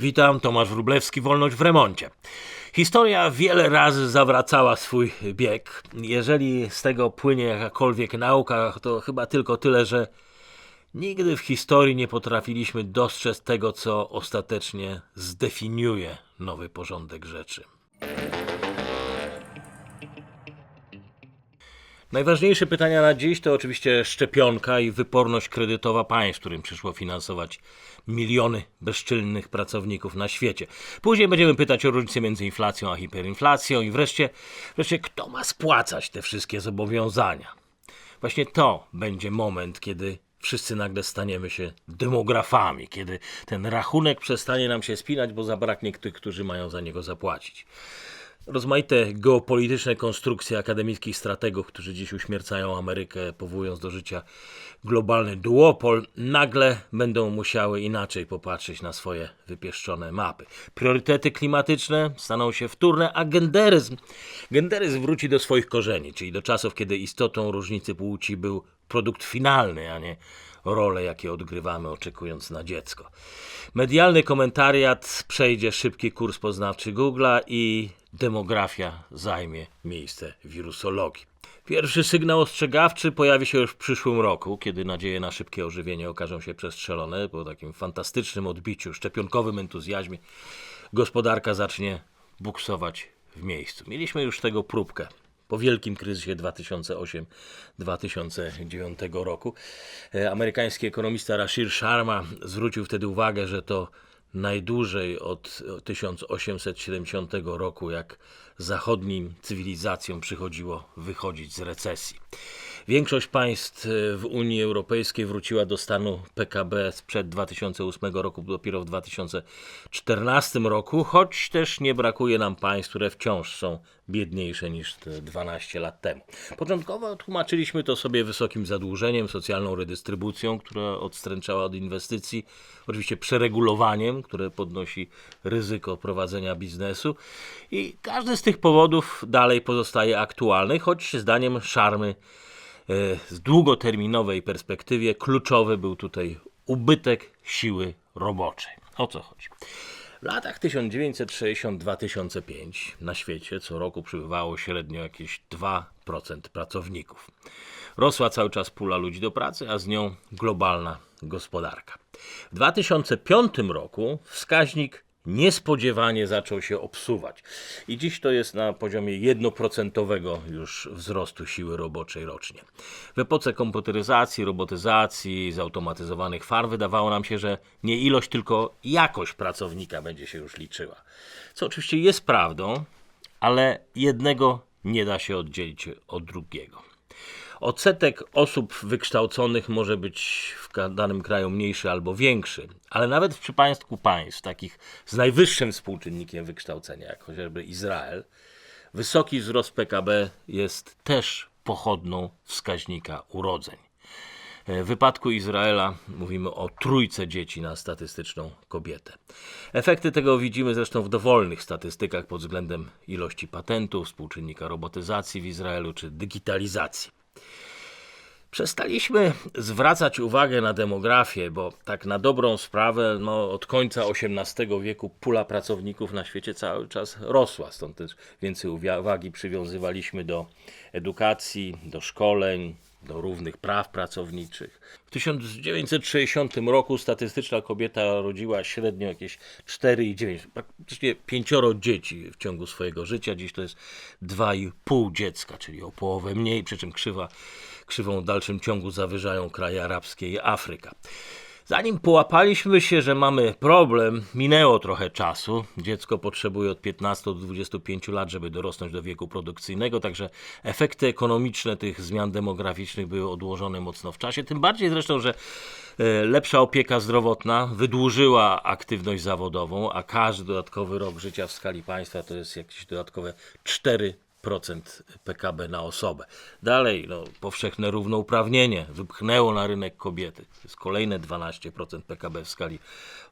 Witam, Tomasz Wróblewski, Wolność w remoncie. Historia wiele razy zawracała swój bieg. Jeżeli z tego płynie jakakolwiek nauka, to chyba tylko tyle, że nigdy w historii nie potrafiliśmy dostrzec tego, co ostatecznie zdefiniuje nowy porządek rzeczy. Najważniejsze pytania na dziś to oczywiście szczepionka i wyporność kredytowa państw, którym przyszło finansować miliony bezczynnych pracowników na świecie. Później będziemy pytać o różnicę między inflacją a hiperinflacją i wreszcie, wreszcie kto ma spłacać te wszystkie zobowiązania. Właśnie to będzie moment, kiedy wszyscy nagle staniemy się demografami, kiedy ten rachunek przestanie nam się spinać, bo zabraknie tych, którzy mają za niego zapłacić. Rozmaite geopolityczne konstrukcje akademickich strategów, którzy dziś uśmiercają Amerykę, powołując do życia globalny duopol, nagle będą musiały inaczej popatrzeć na swoje wypieszczone mapy. Priorytety klimatyczne staną się wtórne, a genderyzm, genderyzm wróci do swoich korzeni, czyli do czasów, kiedy istotą różnicy płci był produkt finalny, a nie role, jakie odgrywamy, oczekując na dziecko. Medialny komentariat przejdzie szybki kurs poznawczy Google'a i demografia zajmie miejsce wirusologii. Pierwszy sygnał ostrzegawczy pojawi się już w przyszłym roku, kiedy nadzieje na szybkie ożywienie okażą się przestrzelone. Po takim fantastycznym odbiciu, szczepionkowym entuzjazmie gospodarka zacznie buksować w miejscu. Mieliśmy już tego próbkę po wielkim kryzysie 2008-2009 roku. E, Amerykański ekonomista Rashir Sharma zwrócił wtedy uwagę, że to najdłużej od 1870 roku, jak zachodnim cywilizacjom przychodziło wychodzić z recesji. Większość państw w Unii Europejskiej wróciła do stanu PKB sprzed 2008 roku dopiero w 2014 roku, choć też nie brakuje nam państw, które wciąż są biedniejsze niż te 12 lat temu. Początkowo tłumaczyliśmy to sobie wysokim zadłużeniem, socjalną redystrybucją, która odstręczała od inwestycji, oczywiście przeregulowaniem, które podnosi ryzyko prowadzenia biznesu i każdy z tych powodów dalej pozostaje aktualny, choć zdaniem Szarmy E, z długoterminowej perspektywie kluczowy był tutaj ubytek siły roboczej. O co chodzi? W latach 1960-2005 na świecie co roku przybywało średnio jakieś 2% pracowników. Rosła cały czas pula ludzi do pracy, a z nią globalna gospodarka. W 2005 roku wskaźnik niespodziewanie zaczął się obsuwać. I dziś to jest na poziomie jednoprocentowego już wzrostu siły roboczej rocznie. W epoce komputeryzacji, robotyzacji, zautomatyzowanych farm wydawało nam się, że nie ilość, tylko jakość pracownika będzie się już liczyła. Co oczywiście jest prawdą, ale jednego nie da się oddzielić od drugiego. Odsetek osób wykształconych może być w danym kraju mniejszy albo większy, ale nawet w przypadku państw takich z najwyższym współczynnikiem wykształcenia, jak chociażby Izrael, wysoki wzrost PKB jest też pochodną wskaźnika urodzeń. W wypadku Izraela mówimy o trójce dzieci na statystyczną kobietę. Efekty tego widzimy zresztą w dowolnych statystykach pod względem ilości patentów, współczynnika robotyzacji w Izraelu czy digitalizacji. Przestaliśmy zwracać uwagę na demografię, bo tak na dobrą sprawę no, od końca XVIII wieku pula pracowników na świecie cały czas rosła, stąd też więcej uwagi przywiązywaliśmy do edukacji, do szkoleń, do równych praw pracowniczych. W 1960 roku statystyczna kobieta rodziła średnio jakieś 4,9, praktycznie pięcioro dzieci w ciągu swojego życia. Dziś to jest 2,5 dziecka, czyli o połowę mniej, przy czym krzywa, krzywą w dalszym ciągu zawyżają kraje arabskie i Afryka. Zanim połapaliśmy się, że mamy problem, minęło trochę czasu. Dziecko potrzebuje od 15 do 25 lat, żeby dorosnąć do wieku produkcyjnego, także efekty ekonomiczne tych zmian demograficznych były odłożone mocno w czasie. Tym bardziej zresztą, że e, lepsza opieka zdrowotna wydłużyła aktywność zawodową, a każdy dodatkowy rok życia w skali państwa to jest jakieś dodatkowe 4 PKB na osobę. Dalej, no, powszechne równouprawnienie wypchnęło na rynek kobiety. To jest kolejne 12% PKB w skali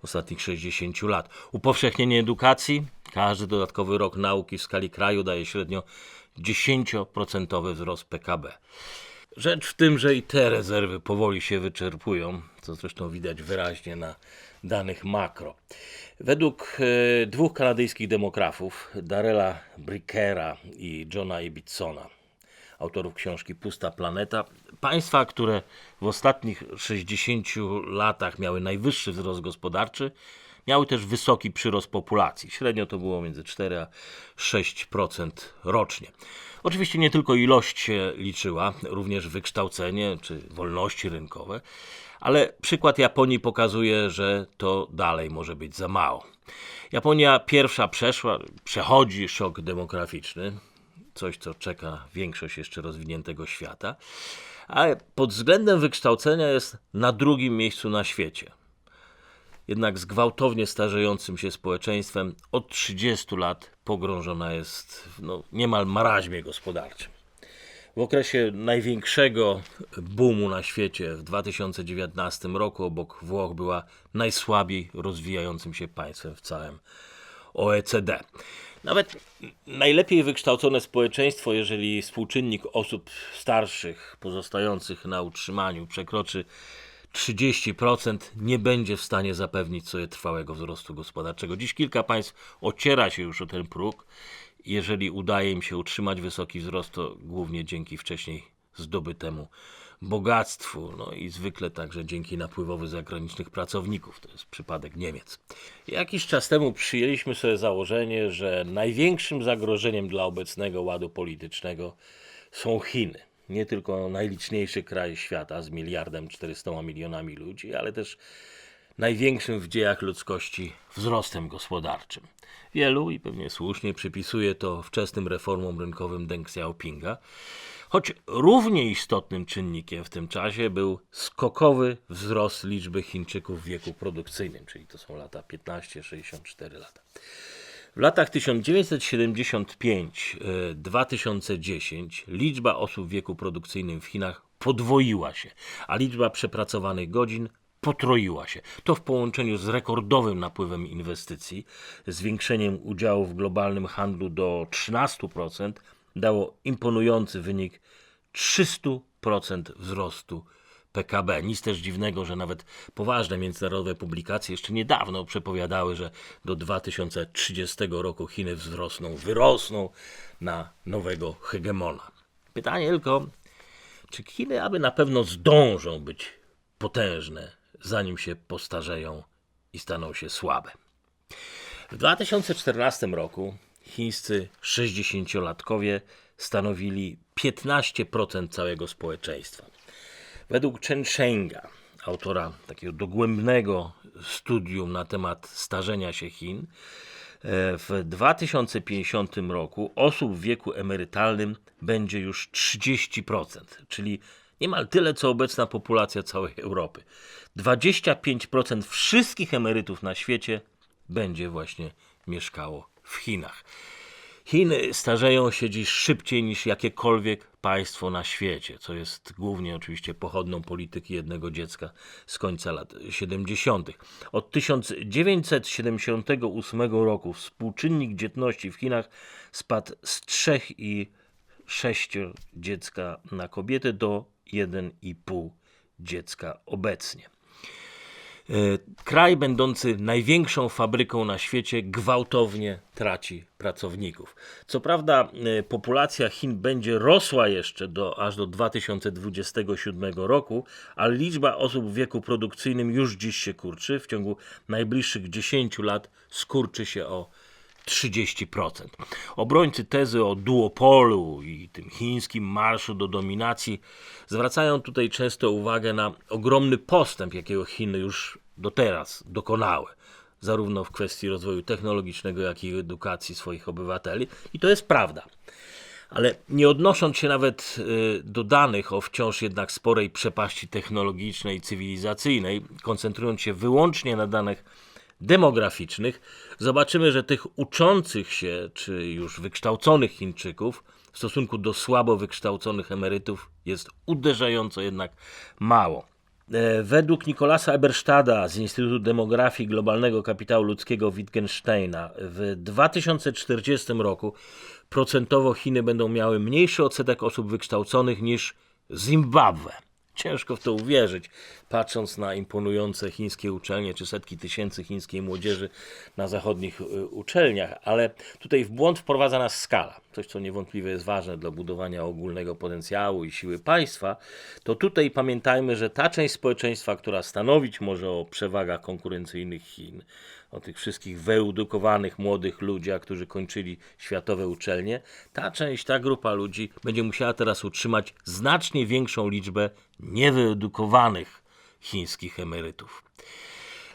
ostatnich 60 lat. Upowszechnienie edukacji, każdy dodatkowy rok nauki w skali kraju daje średnio 10% wzrost PKB. Rzecz w tym, że i te rezerwy powoli się wyczerpują, co zresztą widać wyraźnie na danych makro. Według e, dwóch kanadyjskich demografów, Darela Brickera i Johna Ibitsona, autorów książki Pusta Planeta, państwa, które w ostatnich 60 latach miały najwyższy wzrost gospodarczy, miały też wysoki przyrost populacji. Średnio to było między 4 a 6% rocznie. Oczywiście nie tylko ilość się liczyła, również wykształcenie czy wolności rynkowe, ale przykład Japonii pokazuje, że to dalej może być za mało. Japonia pierwsza przeszła, przechodzi szok demograficzny, coś co czeka większość jeszcze rozwiniętego świata, ale pod względem wykształcenia jest na drugim miejscu na świecie jednak z gwałtownie starzejącym się społeczeństwem od 30 lat pogrążona jest w no, niemal maraźmie gospodarczym. W okresie największego boomu na świecie w 2019 roku obok Włoch była najsłabiej rozwijającym się państwem w całym OECD. Nawet najlepiej wykształcone społeczeństwo, jeżeli współczynnik osób starszych pozostających na utrzymaniu przekroczy 30% nie będzie w stanie zapewnić sobie trwałego wzrostu gospodarczego. Dziś kilka państw ociera się już o ten próg. Jeżeli udaje im się utrzymać wysoki wzrost, to głównie dzięki wcześniej zdobytemu bogactwu, no i zwykle także dzięki napływowi zagranicznych pracowników. To jest przypadek Niemiec. Jakiś czas temu przyjęliśmy sobie założenie, że największym zagrożeniem dla obecnego ładu politycznego są Chiny nie tylko najliczniejszy kraj świata z miliardem 400 milionami ludzi, ale też największym w dziejach ludzkości wzrostem gospodarczym. Wielu, i pewnie słusznie, przypisuje to wczesnym reformom rynkowym Deng Xiaopinga, choć równie istotnym czynnikiem w tym czasie był skokowy wzrost liczby Chińczyków w wieku produkcyjnym, czyli to są lata 15-64 lata. W latach 1975-2010 liczba osób w wieku produkcyjnym w Chinach podwoiła się, a liczba przepracowanych godzin potroiła się. To w połączeniu z rekordowym napływem inwestycji, zwiększeniem udziału w globalnym handlu do 13%, dało imponujący wynik 300% wzrostu PKB. Nic też dziwnego, że nawet poważne międzynarodowe publikacje jeszcze niedawno przepowiadały, że do 2030 roku Chiny wzrosną, wyrosną na nowego hegemona. Pytanie tylko, czy Chiny aby na pewno zdążą być potężne, zanim się postarzeją i staną się słabe? W 2014 roku chińscy 60-latkowie stanowili 15% całego społeczeństwa. Według Chen Shenga, autora takiego dogłębnego studium na temat starzenia się Chin, e, w 2050 roku osób w wieku emerytalnym będzie już 30%, czyli niemal tyle co obecna populacja całej Europy. 25% wszystkich emerytów na świecie będzie właśnie mieszkało w Chinach. Chiny starzeją się dziś szybciej niż jakiekolwiek państwo na świecie, co jest głównie oczywiście pochodną polityki jednego dziecka z końca lat 70. Od 1978 roku współczynnik dzietności w Chinach spadł z 3,6 dziecka na kobietę do 1,5 dziecka obecnie. E, kraj będący największą fabryką na świecie gwałtownie traci pracowników. Co prawda, e, populacja Chin będzie rosła jeszcze do, aż do 2027 roku, ale liczba osób w wieku produkcyjnym już dziś się kurczy. W ciągu najbliższych 10 lat skurczy się o 30%. Obrońcy tezy o duopolu i tym chińskim marszu do dominacji zwracają tutaj często uwagę na ogromny postęp, jakiego Chiny już do teraz dokonały, zarówno w kwestii rozwoju technologicznego, jak i edukacji swoich obywateli. I to jest prawda. Ale nie odnosząc się nawet y, do danych o wciąż jednak sporej przepaści technologicznej i cywilizacyjnej, koncentrując się wyłącznie na danych demograficznych, zobaczymy, że tych uczących się czy już wykształconych Chińczyków w stosunku do słabo wykształconych emerytów jest uderzająco jednak mało. E, według Nikolasa Eberstada z Instytutu Demografii Globalnego Kapitału Ludzkiego Wittgensteina w 2040 roku procentowo Chiny będą miały mniejszy odsetek osób wykształconych niż Zimbabwe, Ciężko w to uwierzyć, patrząc na imponujące chińskie uczelnie, czy setki tysięcy chińskiej młodzieży na zachodnich y, uczelniach, ale tutaj w błąd wprowadza nas skala. Coś, co niewątpliwie jest ważne dla budowania ogólnego potencjału i siły państwa, to tutaj pamiętajmy, że ta część społeczeństwa, która stanowić może o przewagach konkurencyjnych Chin, o tych wszystkich wyedukowanych młodych ludziach, którzy kończyli światowe uczelnie, ta część, ta grupa ludzi będzie musiała teraz utrzymać znacznie większą liczbę niewyedukowanych chińskich emerytów.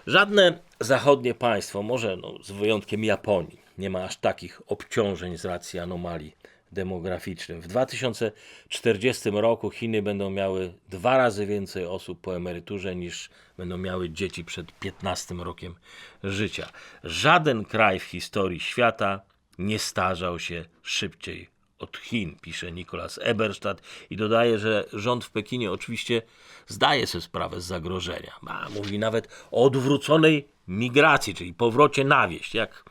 Żadne zachodnie państwo, może no, z wyjątkiem Japonii, nie ma aż takich obciążeń z racji anomalii demograficznych. W 2040 roku Chiny będą miały dwa razy więcej osób po emeryturze niż będą miały dzieci przed 15 rokiem życia. Żaden kraj w historii świata nie starzał się szybciej od Chin, pisze Nicholas Eberstadt i dodaje, że rząd w Pekinie oczywiście zdaje sobie sprawę z zagrożenia. Mówi nawet o odwróconej migracji, czyli powrocie na wieś, jak,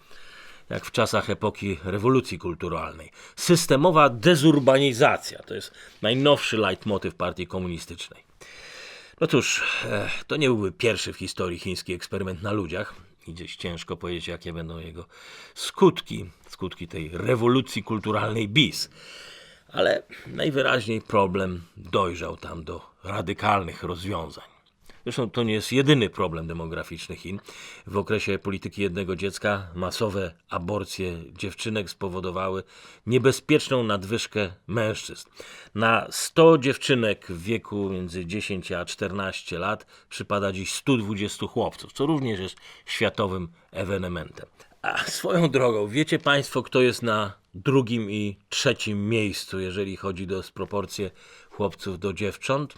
jak w czasach epoki rewolucji kulturalnej. Systemowa dezurbanizacja to jest najnowszy leitmotyw partii komunistycznej. No cóż, e, to nie byłby pierwszy w historii chiński eksperyment na ludziach. I gdzieś ciężko powiedzieć, jakie będą jego skutki, skutki tej rewolucji kulturalnej bis. Ale najwyraźniej problem dojrzał tam do radykalnych rozwiązań. Zresztą to nie jest jedyny problem demograficzny Chin. W okresie polityki jednego dziecka masowe aborcje dziewczynek spowodowały niebezpieczną nadwyżkę mężczyzn. Na 100 dziewczynek w wieku między 10 a 14 lat przypada dziś 120 chłopców, co również jest światowym ewenementem. A swoją drogą, wiecie Państwo, kto jest na drugim i trzecim miejscu, jeżeli chodzi o proporcje chłopców do dziewcząt?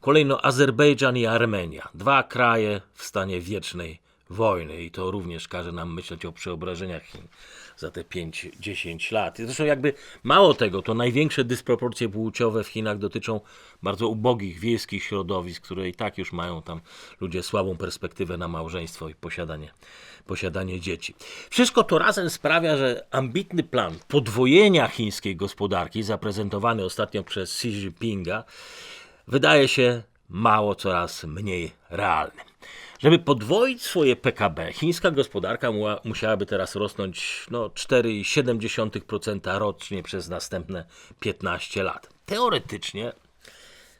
Kolejno Azerbejdżan i Armenia. Dwa kraje w stanie wiecznej wojny i to również każe nam myśleć o przeobrażeniach Chin za te 5-10 lat. Zresztą jakby mało tego, to największe dysproporcje płciowe w Chinach dotyczą bardzo ubogich wiejskich środowisk, które i tak już mają tam ludzie słabą perspektywę na małżeństwo i posiadanie, posiadanie dzieci. Wszystko to razem sprawia, że ambitny plan podwojenia chińskiej gospodarki, zaprezentowany ostatnio przez Xi Jinpinga, wydaje się mało coraz mniej realny. Żeby podwoić swoje PKB, chińska gospodarka muła, musiałaby teraz rosnąć no, 4,7% rocznie przez następne 15 lat. Teoretycznie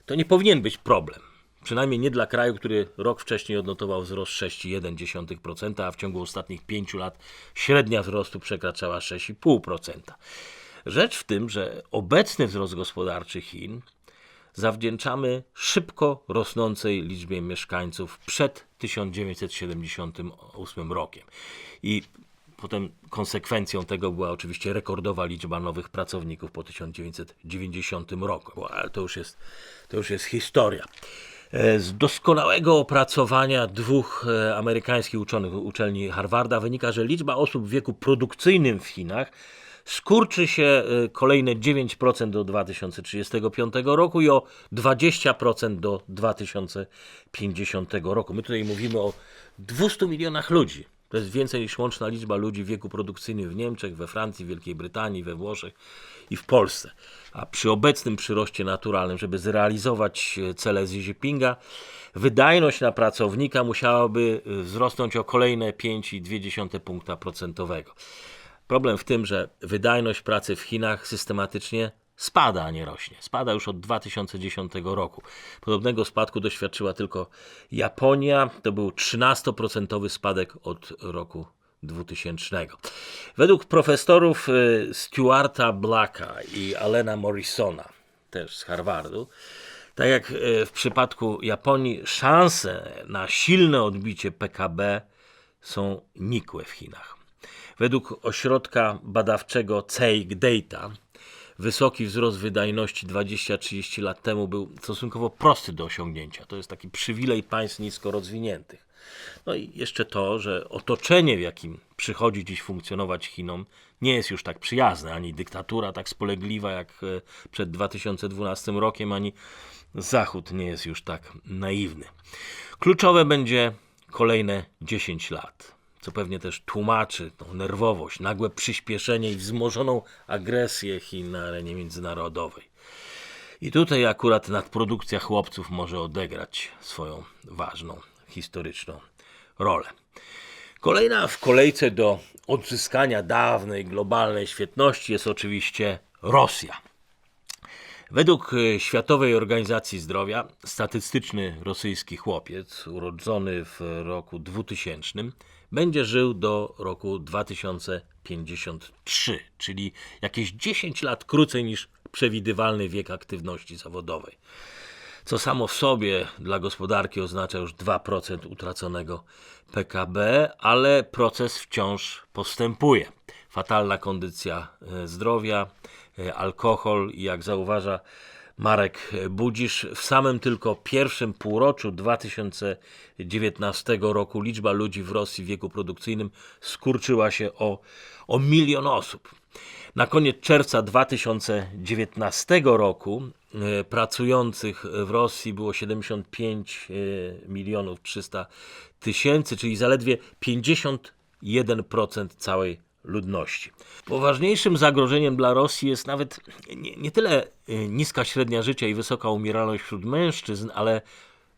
to nie powinien być problem. Przynajmniej nie dla kraju, który rok wcześniej odnotował wzrost 6,1%, a w ciągu ostatnich 5 lat średnia wzrostu przekraczała 6,5%. Rzecz w tym, że obecny wzrost gospodarczy Chin zawdzięczamy szybko rosnącej liczbie mieszkańców przed 1978 rokiem. I potem konsekwencją tego była oczywiście rekordowa liczba nowych pracowników po 1990 roku. Ale to już jest, to już jest historia. E, Z doskonałego opracowania dwóch e, amerykańskich uczonych uczelni Harvarda wynika, że liczba osób w wieku produkcyjnym w Chinach skurczy się y, kolejne 9% do 2035 roku i o 20% do 2050 roku. My tutaj mówimy o 200 milionach ludzi. To jest więcej niż łączna liczba ludzi w wieku produkcyjnym w Niemczech, we Francji, Wielkiej Brytanii, we Włoszech i w Polsce. A przy obecnym przyroście naturalnym, żeby zrealizować e, cele Xi Jinpinga, wydajność na pracownika musiałaby y, wzrosnąć o kolejne 5,2 punkta procentowego. Problem w tym, że wydajność pracy w Chinach systematycznie spada, a nie rośnie. Spada już od 2010 roku. Podobnego spadku doświadczyła tylko Japonia. To był 13% spadek od roku 2000. Według profesorów y, Stuarta Blacka i Alena Morrisona, też z Harvardu, tak jak y, w przypadku Japonii, szanse na silne odbicie PKB są nikłe w Chinach. Według ośrodka badawczego CEIG Data wysoki wzrost wydajności 20-30 lat temu był stosunkowo prosty do osiągnięcia. To jest taki przywilej państw nisko rozwiniętych. No i jeszcze to, że otoczenie, w jakim przychodzi dziś funkcjonować Chinom, nie jest już tak przyjazne, ani dyktatura tak spolegliwa jak e, przed 2012 rokiem, ani Zachód nie jest już tak naiwny. Kluczowe będzie kolejne 10 lat co pewnie też tłumaczy tą nerwowość, nagłe przyspieszenie i wzmożoną agresję Chin na arenie międzynarodowej. I tutaj akurat nadprodukcja chłopców może odegrać swoją ważną, historyczną rolę. Kolejna w kolejce do odzyskania dawnej globalnej świetności jest oczywiście Rosja. Według e, Światowej Organizacji Zdrowia statystyczny rosyjski chłopiec urodzony w roku 2000 będzie żył do roku 2053, czyli jakieś 10 lat krócej niż przewidywalny wiek aktywności zawodowej. Co samo w sobie dla gospodarki oznacza już 2% utraconego PKB, ale proces wciąż postępuje. Fatalna kondycja e, zdrowia, e, alkohol i jak zauważa Marek Budzisz, w samym tylko pierwszym półroczu 2019 roku liczba ludzi w Rosji w wieku produkcyjnym skurczyła się o, o milion osób. Na koniec czerwca 2019 roku e, pracujących w Rosji było 75 e, milionów 300 tysięcy, czyli zaledwie 51% całej ludności. Poważniejszym zagrożeniem dla Rosji jest nawet nie, nie tyle e, niska średnia życia i wysoka umieralność wśród mężczyzn, ale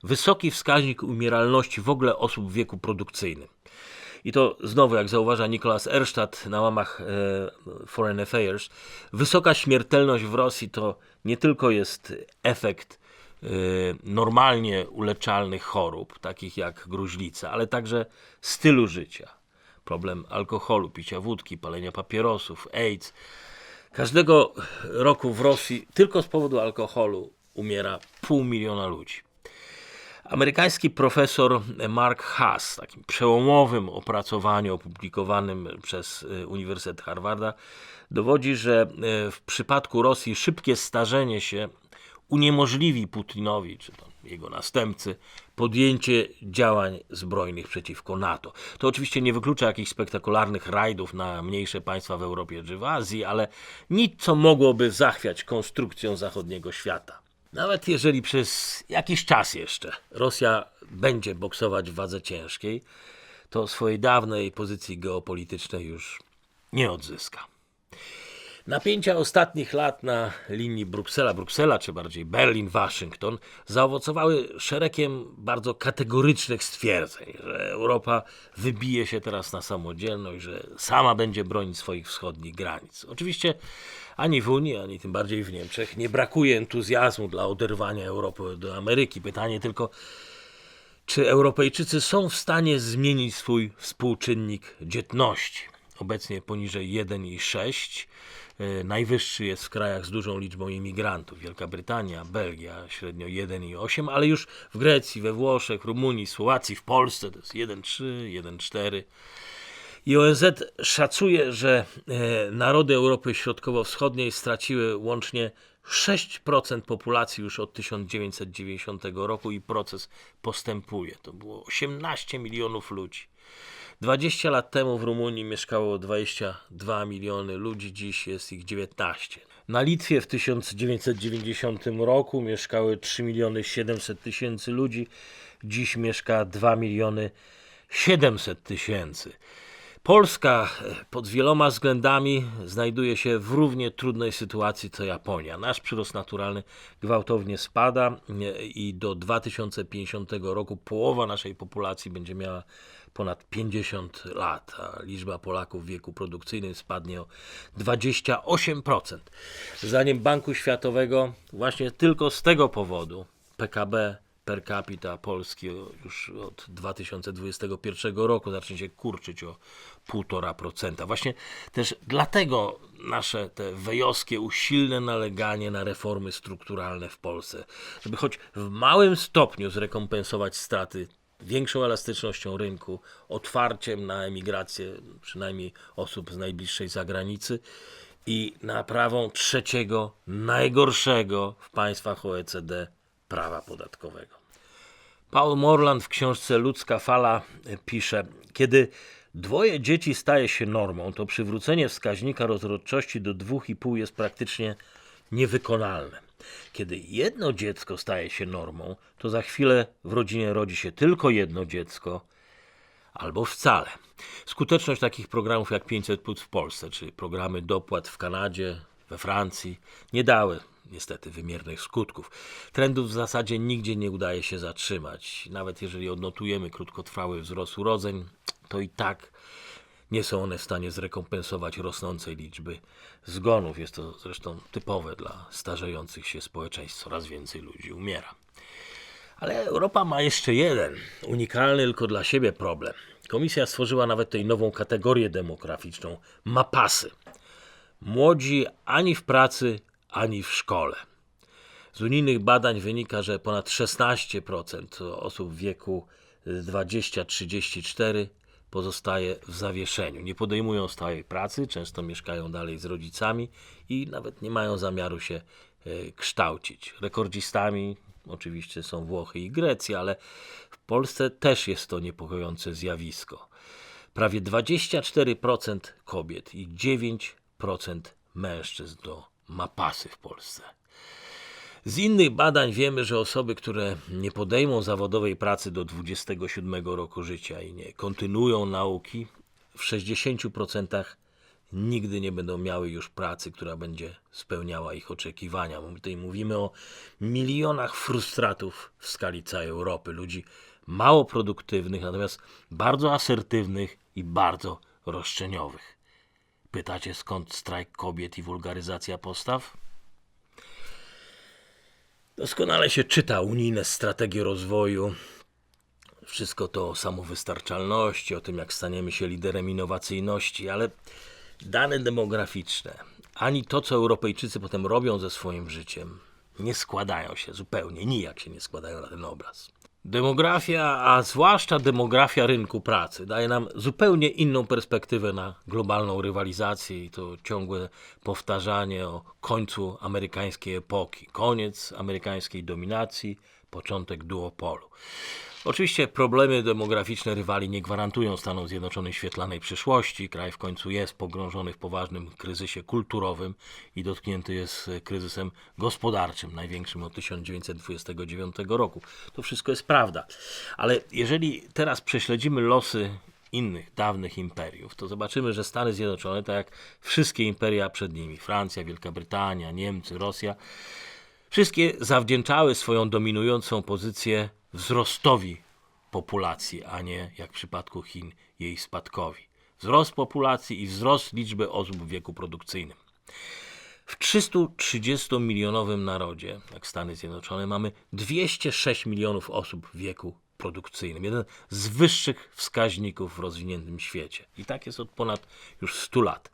wysoki wskaźnik umieralności w ogóle osób w wieku produkcyjnym. I to znowu, jak zauważa Nicholas Erstadt na łamach e, Foreign Affairs, wysoka śmiertelność w Rosji to nie tylko jest efekt e, normalnie uleczalnych chorób, takich jak gruźlica, ale także stylu życia. Problem alkoholu, picia wódki, palenia papierosów, AIDS. Każdego roku w Rosji tylko z powodu alkoholu umiera pół miliona ludzi. Amerykański profesor Mark Haas, takim przełomowym opracowaniu opublikowanym przez y, Uniwersytet Harvarda, dowodzi, że y, w przypadku Rosji szybkie starzenie się uniemożliwi Putinowi, czy to jego następcy, podjęcie działań zbrojnych przeciwko NATO. To oczywiście nie wyklucza jakichś spektakularnych rajdów na mniejsze państwa w Europie czy w Azji, ale nic, co mogłoby zachwiać konstrukcją zachodniego świata. Nawet jeżeli przez jakiś czas jeszcze Rosja będzie boksować w wadze ciężkiej, to swojej dawnej pozycji geopolitycznej już nie odzyska. Napięcia ostatnich lat na linii Bruksela-Bruksela, czy bardziej Berlin-Waszyngton, zaowocowały szeregiem bardzo kategorycznych stwierdzeń, że Europa wybije się teraz na samodzielność, że sama będzie bronić swoich wschodnich granic. Oczywiście ani w Unii, ani tym bardziej w Niemczech nie brakuje entuzjazmu dla oderwania Europy do Ameryki. Pytanie tylko, czy Europejczycy są w stanie zmienić swój współczynnik dzietności? Obecnie poniżej 1,6 E, najwyższy jest w krajach z dużą liczbą imigrantów. Wielka Brytania, Belgia średnio 1,8, ale już w Grecji, we Włoszech, Rumunii, Słowacji, w Polsce to jest 1,3, 1,4. I ONZ szacuje, że e, narody Europy Środkowo-Wschodniej straciły łącznie 6% populacji już od 1990 roku i proces postępuje. To było 18 milionów ludzi. 20 lat temu w Rumunii mieszkało 22 miliony ludzi, dziś jest ich 19. Na Litwie w 1990 roku mieszkały 3 miliony 700 tysięcy ludzi, dziś mieszka 2 miliony 700 tysięcy. Polska pod wieloma względami znajduje się w równie trudnej sytuacji co Japonia. Nasz przyrost naturalny gwałtownie spada i do 2050 roku połowa naszej populacji będzie miała ponad 50 lat, a liczba Polaków w wieku produkcyjnym spadnie o 28%. Zdaniem Banku Światowego właśnie tylko z tego powodu PKB per capita Polski już od 2021 roku zacznie się kurczyć o 1,5%. Właśnie też dlatego nasze te wejoskie, usilne naleganie na reformy strukturalne w Polsce, żeby choć w małym stopniu zrekompensować straty większą elastycznością rynku, otwarciem na emigrację, przynajmniej osób z najbliższej zagranicy i naprawą trzeciego, najgorszego w państwach OECD prawa podatkowego. Paul Morland w książce Ludzka fala pisze: Kiedy dwoje dzieci staje się normą, to przywrócenie wskaźnika rozrodczości do 2,5 jest praktycznie niewykonalne. Kiedy jedno dziecko staje się normą, to za chwilę w rodzinie rodzi się tylko jedno dziecko, albo wcale. Skuteczność takich programów jak 500 Plus w Polsce, czy programy dopłat w Kanadzie, we Francji, nie dały niestety wymiernych skutków. Trendów w zasadzie nigdzie nie udaje się zatrzymać. Nawet jeżeli odnotujemy krótkotrwały wzrost urodzeń, to i tak nie są one w stanie zrekompensować rosnącej liczby zgonów. Jest to zresztą typowe dla starzejących się społeczeństw. Coraz więcej ludzi umiera. Ale Europa ma jeszcze jeden, unikalny tylko dla siebie problem. Komisja stworzyła nawet tej nową kategorię demograficzną mapasy. Młodzi ani w pracy, ani w szkole. Z unijnych badań wynika, że ponad 16% osób w wieku 20-34 pozostaje w zawieszeniu. Nie podejmują stałej pracy, często mieszkają dalej z rodzicami i nawet nie mają zamiaru się e, kształcić. Rekordzistami oczywiście są Włochy i Grecja, ale w Polsce też jest to niepokojące zjawisko. Prawie 24% kobiet i 9% mężczyzn to ma pasy w Polsce. Z innych badań wiemy, że osoby, które nie podejmą zawodowej pracy do 27 roku życia i nie kontynuują nauki, w 60% nigdy nie będą miały już pracy, która będzie spełniała ich oczekiwania. My tutaj mówimy o milionach frustratów w skali całej Europy, ludzi mało produktywnych, natomiast bardzo asertywnych i bardzo roszczeniowych. Pytacie skąd strajk kobiet i wulgaryzacja postaw? Doskonale się czyta unijne strategie rozwoju. Wszystko to o samowystarczalności, o tym, jak staniemy się liderem innowacyjności, ale dane demograficzne, ani to, co Europejczycy potem robią ze swoim życiem, nie składają się zupełnie, nijak się nie składają na ten obraz. Demografia, a zwłaszcza demografia rynku pracy, daje nam zupełnie inną perspektywę na globalną rywalizację i to ciągłe powtarzanie o końcu amerykańskiej epoki. Koniec amerykańskiej dominacji, początek duopolu. Oczywiście problemy demograficzne rywali nie gwarantują Stanom Zjednoczonym świetlanej przyszłości. Kraj w końcu jest pogrążony w poważnym kryzysie kulturowym i dotknięty jest kryzysem gospodarczym, największym od 1929 roku. To wszystko jest prawda. Ale jeżeli teraz prześledzimy losy innych dawnych imperiów, to zobaczymy, że Stany Zjednoczone, tak jak wszystkie imperia przed nimi, Francja, Wielka Brytania, Niemcy, Rosja, Wszystkie zawdzięczały swoją dominującą pozycję wzrostowi populacji, a nie, jak w przypadku Chin, jej spadkowi. Wzrost populacji i wzrost liczby osób w wieku produkcyjnym. W 330-milionowym narodzie, jak Stany Zjednoczone, mamy 206 milionów osób w wieku produkcyjnym. Jeden z wyższych wskaźników w rozwiniętym świecie. I tak jest od ponad już 100 lat.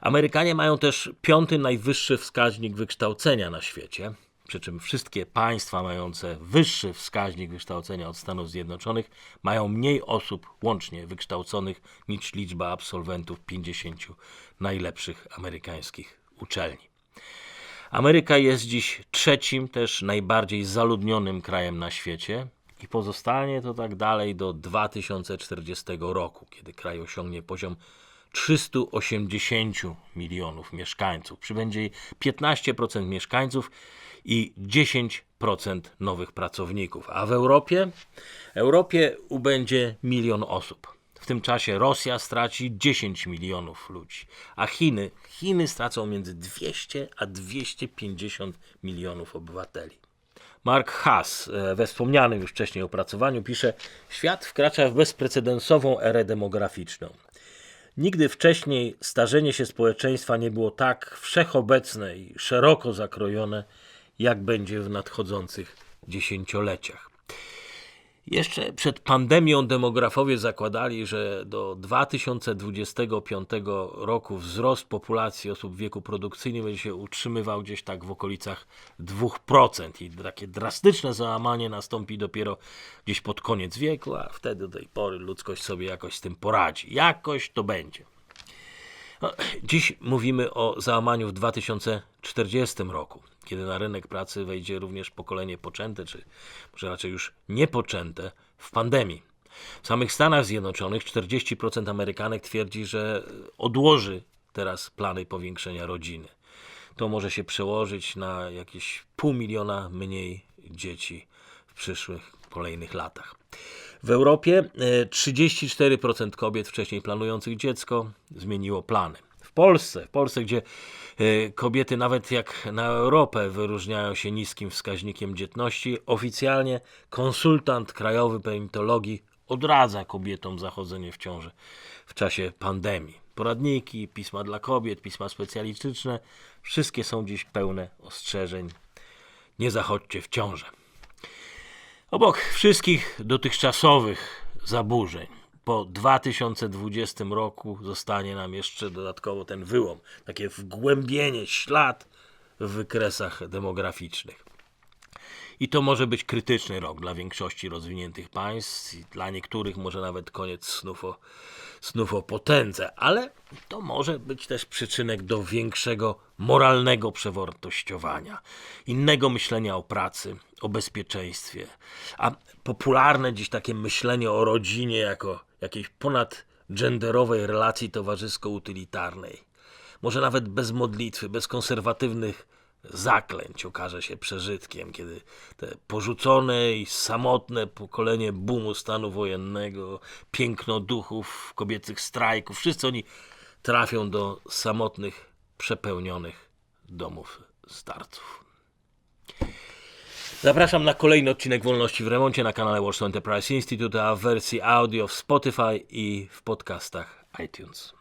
Amerykanie mają też piąty najwyższy wskaźnik wykształcenia na świecie. Przy czym wszystkie państwa mające wyższy wskaźnik wykształcenia od Stanów Zjednoczonych mają mniej osób łącznie wykształconych niż liczba absolwentów 50 najlepszych amerykańskich uczelni. Ameryka jest dziś trzecim, też najbardziej zaludnionym krajem na świecie i pozostanie to tak dalej do 2040 roku, kiedy kraj osiągnie poziom 380 milionów mieszkańców. Przybędzie jej 15% mieszkańców i 10% nowych pracowników. A w Europie? Europie ubędzie milion osób. W tym czasie Rosja straci 10 milionów ludzi, a Chiny, Chiny stracą między 200 a 250 milionów obywateli. Mark Haas e, we wspomnianym już wcześniej opracowaniu pisze: Świat wkracza w bezprecedensową erę demograficzną. Nigdy wcześniej starzenie się społeczeństwa nie było tak wszechobecne i szeroko zakrojone, jak będzie w nadchodzących dziesięcioleciach. Jeszcze przed pandemią demografowie zakładali, że do 2025 roku wzrost populacji osób w wieku produkcyjnym będzie się utrzymywał gdzieś tak w okolicach 2% i takie drastyczne załamanie nastąpi dopiero gdzieś pod koniec wieku, a wtedy do tej pory ludzkość sobie jakoś z tym poradzi. Jakoś to będzie. Dziś mówimy o załamaniu w 2040 roku, kiedy na rynek pracy wejdzie również pokolenie poczęte, czy może raczej już niepoczęte w pandemii. W samych Stanach Zjednoczonych 40% Amerykanek twierdzi, że odłoży teraz plany powiększenia rodziny. To może się przełożyć na jakieś pół miliona mniej dzieci w przyszłych kolejnych latach. W Europie e, 34% kobiet wcześniej planujących dziecko zmieniło plany. W Polsce, w Polsce, gdzie e, kobiety nawet jak na Europę wyróżniają się niskim wskaźnikiem dzietności, oficjalnie konsultant krajowy peritologii odradza kobietom zachodzenie w ciążę w czasie pandemii. Poradniki, pisma dla kobiet, pisma specjalistyczne, wszystkie są dziś pełne ostrzeżeń. Nie zachodźcie w ciążę. Obok wszystkich dotychczasowych zaburzeń, po 2020 roku zostanie nam jeszcze dodatkowo ten wyłom, takie wgłębienie, ślad w wykresach demograficznych. I to może być krytyczny rok dla większości rozwiniętych państw, dla niektórych może nawet koniec snów o, snów o potędze, ale to może być też przyczynek do większego moralnego przewartościowania, innego myślenia o pracy, o bezpieczeństwie. A popularne dziś takie myślenie o rodzinie jako jakiejś ponadgenderowej relacji towarzysko-utylitarnej może nawet bez modlitwy, bez konserwatywnych zaklęć okaże się przeżytkiem, kiedy te porzucone i samotne pokolenie boomu stanu wojennego, piękno duchów, kobiecych strajków, wszyscy oni trafią do samotnych, przepełnionych domów starców. Zapraszam na kolejny odcinek Wolności w Remoncie na kanale Warsaw Enterprise Institute, a w wersji audio w Spotify i w podcastach iTunes.